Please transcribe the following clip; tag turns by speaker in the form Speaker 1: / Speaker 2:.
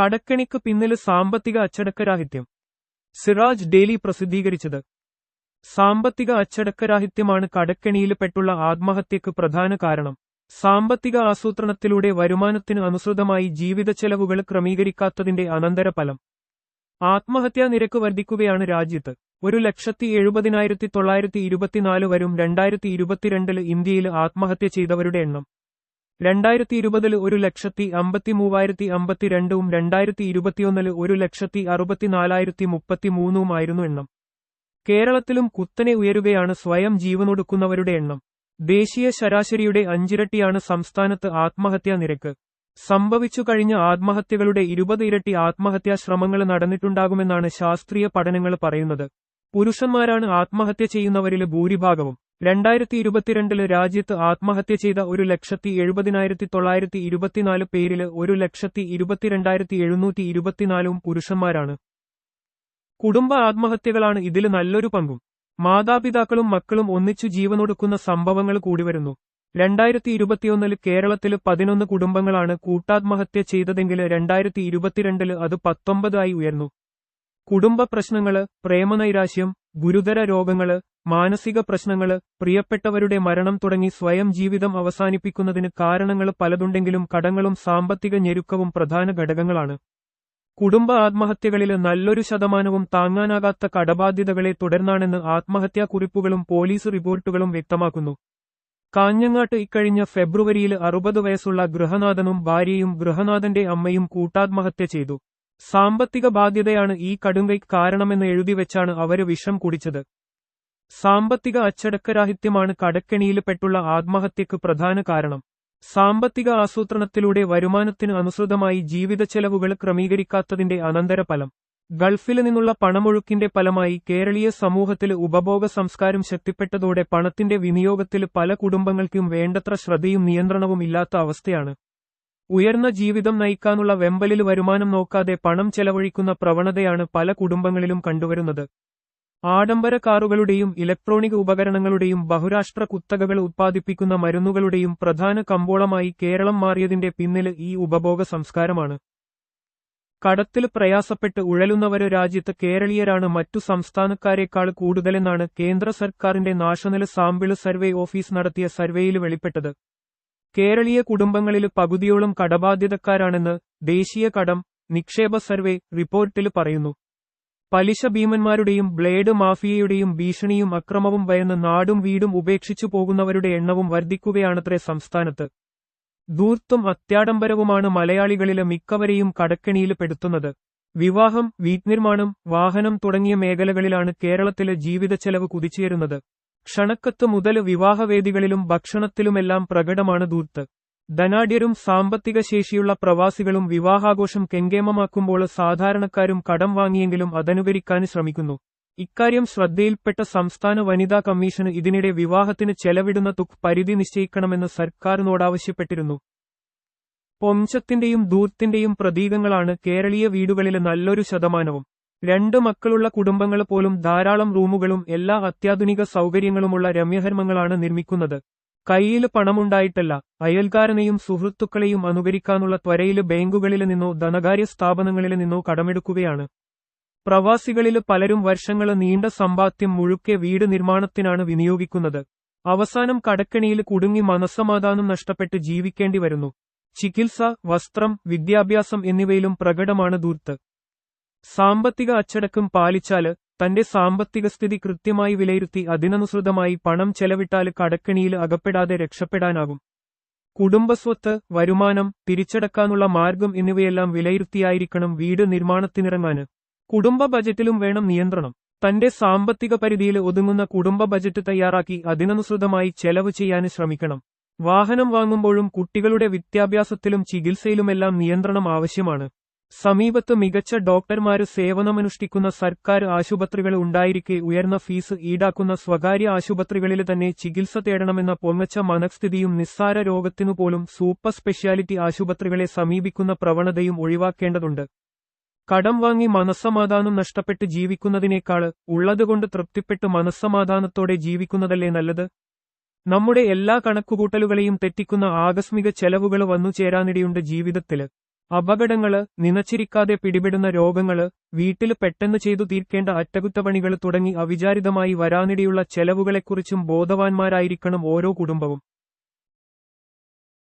Speaker 1: കടക്കെണിക്ക് പിന്നിൽ സാമ്പത്തിക അച്ചടക്കരാഹിത്യം. സിറാജ് ഡെയിലി പ്രസിദ്ധീകരിച്ചത്. സാമ്പത്തിക അച്ചടക്കരാഹിത്യമാണ് കടക്കെണിയിൽപ്പെട്ടുള്ള ആത്മഹത്യക്ക് പ്രധാന കാരണം. സാമ്പത്തിക ആസൂത്രണത്തിലൂടെ വരുമാനത്തിന് അനുസൃതമായി ജീവിത ചെലവുകൾ ക്രമീകരിക്കാത്തതിന്റെ അനന്തരഫലം. ആത്മഹത്യാ നിരക്ക് വർദ്ധിക്കുകയാണ് രാജ്യത്ത്. ഒരു ലക്ഷത്തി എഴുപതിനായിരത്തി തൊള്ളായിരത്തി ഇരുപത്തിനാല് വരും രണ്ടായിരത്തി ഇരുപത്തിരണ്ടിൽ ഇന്ത്യയിൽ ആത്മഹത്യ ചെയ്തവരുടെ എണ്ണം. രണ്ടായിരത്തി ഇരുപതിൽ ഒരു ലക്ഷത്തി അമ്പത്തി മൂവായിരത്തി അമ്പത്തിരണ്ടും രണ്ടായിരത്തി ഇരുപത്തിയൊന്നിൽ ഒരു ലക്ഷത്തി അറുപത്തിനാലായിരത്തി മുപ്പത്തിമൂന്നുമായിരുന്നു എണ്ണം. കേരളത്തിലും കുത്തനെ ഉയരുകയാണ് സ്വയം ജീവനൊടുക്കുന്നവരുടെ എണ്ണം. ദേശീയ ശരാശരിയുടെ അഞ്ചിരട്ടിയാണ് സംസ്ഥാനത്ത് ആത്മഹത്യാ നിരക്ക്. സംഭവിച്ചു കഴിഞ്ഞ ആത്മഹത്യകളുടെ ഇരുപത് ഇരട്ടി ആത്മഹത്യാ ശ്രമങ്ങൾ നടന്നിട്ടുണ്ടാകുമെന്നാണ് ശാസ്ത്രീയ പഠനങ്ങൾ പറയുന്നത്. പുരുഷന്മാരാണ് ആത്മഹത്യ ചെയ്യുന്നവരിൽ ഭൂരിഭാഗവും. രണ്ടായിരത്തി ഇരുപത്തിരണ്ടിൽ രാജ്യത്ത് ആത്മഹത്യ ചെയ്ത ഒരു ലക്ഷത്തി എഴുപതിനായിരത്തി തൊള്ളായിരത്തി ഇരുപത്തിനാല് പേരിൽ ഒരു ലക്ഷത്തി ഇരുപത്തിരണ്ടായിരത്തി എഴുന്നൂറ്റി ഇരുപത്തിനാലും പുരുഷന്മാരാണ്. കുടുംബ ആത്മഹത്യകളാണ് ഇതിൽ നല്ലൊരു പങ്കും. മാതാപിതാക്കളും മക്കളും ഒന്നിച്ചു ജീവനൊടുക്കുന്ന സംഭവങ്ങൾ കൂടി വരുന്നു. രണ്ടായിരത്തി ഇരുപത്തിയൊന്നിൽ കേരളത്തിൽ പതിനൊന്ന് കുടുംബങ്ങളാണ് കൂട്ടാത്മഹത്യ ചെയ്തതെങ്കിൽ രണ്ടായിരത്തി ഇരുപത്തിരണ്ടിൽ അത് പത്തൊമ്പതായി ഉയർന്നു. കുടുംബ പ്രശ്നങ്ങൾ പ്രേമനൈരാശ്യം ഗുരുതര രോഗങ്ങൾ മാനസിക പ്രശ്നങ്ങൾ പ്രിയപ്പെട്ടവരുടെ മരണം തുടങ്ങി സ്വയം ജീവിതം അവസാനിപ്പിക്കുന്നതിന് കാരണങ്ങൾ പലതുണ്ടെങ്കിലും കടങ്ങളും സാമ്പത്തിക ഞെരുക്കവും പ്രധാന ഘടകങ്ങളാണ്. കുടുംബ ആത്മഹത്യകളിൽ നല്ലൊരു ശതമാനവും താങ്ങാനാകാത്ത കടബാധ്യതകളെ തുടർന്നാണെന്ന് ആത്മഹത്യാക്കുറിപ്പുകളും പോലീസ് റിപ്പോർട്ടുകളും വ്യക്തമാക്കുന്നു. കാഞ്ഞങ്ങാട്ട് ഇക്കഴിഞ്ഞ ഫെബ്രുവരിയിൽ അറുപത് വയസ്സുള്ള ഗൃഹനാഥനും ഭാര്യയും ഗൃഹനാഥന്റെ അമ്മയും കൂട്ടാത്മഹത്യ ചെയ്തു. സാമ്പത്തിക ബാധ്യതയാണ് ഈ കടുങ്കൈ കാരണമെന്ന് എഴുതിവെച്ചാണ് അവർ വിഷം കുടിച്ചത്. സാമ്പത്തിക അച്ചടക്കരാഹിത്യമാണ് കടക്കെണിയിൽപ്പെട്ടുള്ള ആത്മഹത്യക്ക് പ്രധാന കാരണം. സാമ്പത്തിക ആസൂത്രണത്തിലൂടെ വരുമാനത്തിന് അനുസൃതമായി ജീവിതച്ചെലവുകൾ ക്രമീകരിക്കാത്തതിന്റെ അനന്തരഫലം. ഗൾഫിൽ നിന്നുള്ള പണമൊഴുക്കിന്റെ ഫലമായി കേരളീയ സമൂഹത്തിൽ ഉപഭോഗ സംസ്കാരം ശക്തിപ്പെട്ടതോടെ പണത്തിന്റെ വിനിയോഗത്തിൽ പല കുടുംബങ്ങൾക്കും വേണ്ടത്ര ശ്രദ്ധയും നിയന്ത്രണവും ഇല്ലാത്ത അവസ്ഥയാണ്. ഉയർന്ന ജീവിതം നയിക്കാനുള്ള വെമ്പലിൽ വരുമാനം നോക്കാതെ പണം ചെലവഴിക്കുന്ന പ്രവണതയാണ് പല കുടുംബങ്ങളിലും കണ്ടുവരുന്നത്. ആഡംബര കാറുകളുടെയും ഇലക്ട്രോണിക് ഉപകരണങ്ങളുടെയും ബഹുരാഷ്ട്ര കുത്തകകൾ ഉത്പാദിപ്പിക്കുന്ന മരുന്നുകളുടെയും പ്രധാന കമ്പോളമായി കേരളം മാറിയതിന്റെ പിന്നിൽ ഈ ഉപഭോഗ സംസ്കാരമാണ്. കടത്തിൽ പ്രയാസപ്പെട്ട് ഉഴലുന്നവര് രാജ്യത്ത് കേരളീയരാണ് മറ്റു സംസ്ഥാനക്കാരെക്കാൾ കൂടുതലെന്നാണ് കേന്ദ്ര സർക്കാരിന്റെ നാഷണൽ സാമ്പിൾ സർവേ ഓഫീസ് നടത്തിയ സർവേയിൽ വെളിപ്പെട്ടത്. കേരളീയ കുടുംബങ്ങളിൽ പകുതിയോളം കടബാധ്യതക്കാരാണെന്ന് ദേശീയ കടം നിക്ഷേപ സർവേ റിപ്പോർട്ടിൽ പറയുന്നു. പലിശ ഭീമന്മാരുടെയും ബ്ലേഡ് മാഫിയയുടെയും ഭീഷണിയും അക്രമവും ഭയന്ന് നാടും വീടും ഉപേക്ഷിച്ചു പോകുന്നവരുടെ എണ്ണവും വർദ്ധിക്കുകയാണത്രേ സംസ്ഥാനത്ത്. ദൂർത്തും അത്യാഡംബരവുമാണ് മലയാളികളിലെ മിക്കവരെയും കടക്കെണിയിൽ പെടുത്തുന്നത്. വിവാഹം വീട്ടുനിർമ്മാണം വാഹനം തുടങ്ങിയ മേഖലകളിലാണ് കേരളത്തിലെ ജീവിതച്ചെലവ് കുതിച്ചേരുന്നത്. ക്ഷണക്കത്ത് മുതൽ വിവാഹവേദികളിലും ഭക്ഷണത്തിലുമെല്ലാം പ്രകടമാണ് ധൂർത്ത്. ധനാഢ്യരും സാമ്പത്തിക ശേഷിയുള്ള പ്രവാസികളും വിവാഹാഘോഷം കെങ്കേമമാക്കുമ്പോൾ സാധാരണക്കാരും കടം വാങ്ങിയെങ്കിലും അതനുകരിക്കാൻ ശ്രമിക്കുന്നു. ഇക്കാര്യം ശ്രദ്ധയിൽപ്പെട്ട സംസ്ഥാന വനിതാ കമ്മീഷന് ഇതിനിടെ വിവാഹത്തിന് ചെലവിടുന്ന തുക് പരിധി നിശ്ചയിക്കണമെന്ന് സർക്കാരിനോടാവശ്യപ്പെട്ടിരുന്നു പൊംശത്തിന്റെയും ദൂത്തിന്റെയും പ്രതീകങ്ങളാണ് കേരളീയ വീടുകളിലെ നല്ലൊരു ശതമാനവും. രണ്ട് മക്കളുള്ള കുടുംബങ്ങൾ പോലും ധാരാളം റൂമുകളും എല്ലാ അത്യാധുനിക സൗകര്യങ്ങളുമുള്ള രമ്യഹർമ്മങ്ങളാണ് നിർമ്മിക്കുന്നത്. കൈയിൽ പണമുണ്ടായിട്ടല്ല അയൽക്കാരനെയും സുഹൃത്തുക്കളെയും അനുകരിക്കാനുള്ള ത്വരയിൽ ബാങ്കുകളിൽ നിന്നോ ധനകാര്യ സ്ഥാപനങ്ങളിൽ നിന്നോ കടമെടുക്കുകയാണ്. പ്രവാസികളിൽ പലരും വർഷങ്ങൾ നീണ്ട സമ്പാദ്യം മുഴുക്കെ വീട് നിർമ്മാണത്തിനാണ് വിനിയോഗിക്കുന്നത്. അവസാനം കടക്കെണിയിൽ കുടുങ്ങി മനസ്സമാധാനം നഷ്ടപ്പെട്ട് ജീവിക്കേണ്ടി വരുന്നു. ചികിത്സ വസ്ത്രം വിദ്യാഭ്യാസം എന്നിവയിലും പ്രകടമാണ് ദൂർത്ത് സാമ്പത്തിക അച്ചടക്കം പാലിച്ചാൽ തന്റെ സാമ്പത്തിക സ്ഥിതി കൃത്യമായി വിലയിരുത്തി അതിനനുസൃതമായി പണം ചെലവിട്ടാൽ കടക്കെണിയിൽ അകപ്പെടാതെ രക്ഷപ്പെടാനാകും. കുടുംബസ്വത്ത് വരുമാനം തിരിച്ചടക്കാനുള്ള മാർഗം എന്നിവയെല്ലാം വിലയിരുത്തിയായിരിക്കണം വീട് നിർമ്മാണത്തിനിറങ്ങാന് കുടുംബ ബജറ്റിലും വേണം നിയന്ത്രണം. തന്റെ സാമ്പത്തിക പരിധിയിൽ ഒതുങ്ങുന്ന കുടുംബ ബജറ്റ് തയ്യാറാക്കി അതിനനുസൃതമായി ചെലവ് ചെയ്യാൻ ശ്രമിക്കണം. വാഹനം വാങ്ങുമ്പോഴും കുട്ടികളുടെ വിദ്യാഭ്യാസത്തിലും ചികിത്സയിലുമെല്ലാം നിയന്ത്രണം ആവശ്യമാണ്. സമീപത്ത് മികച്ച ഡോക്ടർമാര് സേവനമനുഷ്ഠിക്കുന്ന സർക്കാർ ആശുപത്രികൾ ഉണ്ടായിരിക്കെ ഉയർന്ന ഫീസ് ഈടാക്കുന്ന സ്വകാര്യ ആശുപത്രികളിൽ തന്നെ ചികിത്സ തേടണമെന്ന പൊങ്ങച്ച മനഃസ്ഥിതിയും നിസ്സാര രോഗത്തിനു പോലും സൂപ്പർ സ്പെഷ്യാലിറ്റി ആശുപത്രികളെ സമീപിക്കുന്ന പ്രവണതയും ഒഴിവാക്കേണ്ടതുണ്ട്. കടം വാങ്ങി മനസ്സമാധാനം നഷ്ടപ്പെട്ട് ജീവിക്കുന്നതിനേക്കാൾ ഉള്ളതുകൊണ്ട് തൃപ്തിപ്പെട്ട് മനസ്സമാധാനത്തോടെ ജീവിക്കുന്നതല്ലേ നല്ലത്? നമ്മുടെ എല്ലാ കണക്കുകൂട്ടലുകളെയും തെറ്റിക്കുന്ന ആകസ്മിക ചെലവുകൾ വന്നു ചേരാനിടയുണ്ട് ജീവിതത്തിൽ. അപകടങ്ങൾ നിനച്ചിരിക്കാതെ പിടിപെടുന്ന രോഗങ്ങൾ വീട്ടിൽ പെട്ടെന്ന് ചെയ്തു തീർക്കേണ്ട അറ്റകുറ്റപ്പണികൾ തുടങ്ങി അവിചാരിതമായി വരാനിടയുള്ള ചെലവുകളെക്കുറിച്ചും ബോധവാന്മാരായിരിക്കണം ഓരോ കുടുംബവും.